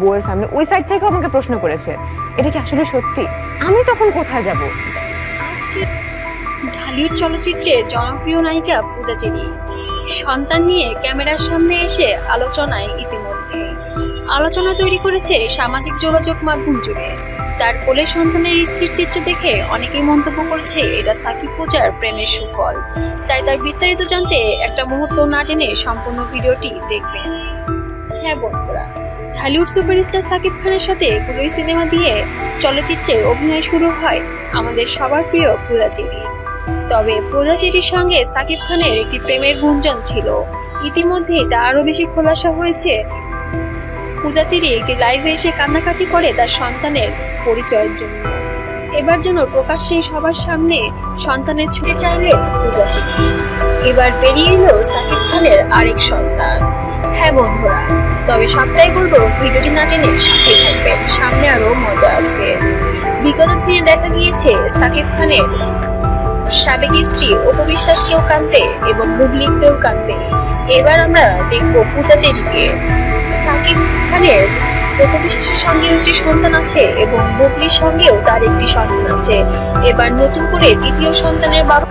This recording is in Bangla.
বউয়ের ফ্যামিলি ওই সাইড থেকেও আমাকে প্রশ্ন করেছে, এটা কি আসলে সত্যি? আমি তখন কোথায় যাব? আজকে ঢালিউড চলচ্চিত্রে জনপ্রিয় নায়িকা পূজা চেরি। সন্তান নিয়ে ক্যামেরার সামনে এসে আলোচনায় ইতিমধ্যে। আলোচনা তৈরি করেছে সামাজিক যোগাযোগ মাধ্যম জুড়ে। তার কোলে সন্তানের স্থির চিত্র দেখে অনেকেই মন্তব্য করেছে, এটা সাকিব পূজার প্রেমের সুফল। তাই তার বিস্তারিত জানতে একটা মুহূর্ত না টেনে সম্পূর্ণ ভিডিওটি দেখবেন। হ্যাঁ বন্ধুরা ঢালিউড সুপারস্টার সাকিব খানের সাথে কুলই সিনেমা দিয়ে চলচ্চিত্রে অভিনয় শুরু হয় আমাদের সবার প্রিয় পূজাচেরি তবে পূজাচেরির সঙ্গে সাকিব খানের একটি প্রেমের গুঞ্জন ছিল। ইতিমধ্যেই তা আরও বেশি খোলাসা হয়েছে। পূজাচেরি একটি লাইভে এসে কান্নাকাটি করে তার সন্তানের পরিচয়ের জন্য। এবার যেন প্রকাশ্যেই সবার সামনে সন্তানের ছুটে চাইলেন পূজাচেরি এবার বেরিয়ে এলো সাকিব খানের আরেক সন্তান। হ্যাঁ বন্ধুরা, তবে সবটাই বলব, ভিডিওটি না টেনে সাথে থাকবেন। সামনে আরও মজা আছে। বিগত দিনে দেখা গিয়েছে সাকিব খানের সাবেক স্ত্রী অপবিশ্বাসকেও কানতে এবং বুবলিকেও কানতে এবার আমরা দেখব পূজা চেরিকে। সাকিব খানের অপবিশ্বাসের সঙ্গেও একটি সন্তান আছে এবং বুবলির সঙ্গেও তার একটি সন্তান আছে। এবার নতুন করে দ্বিতীয় সন্তানের বাবা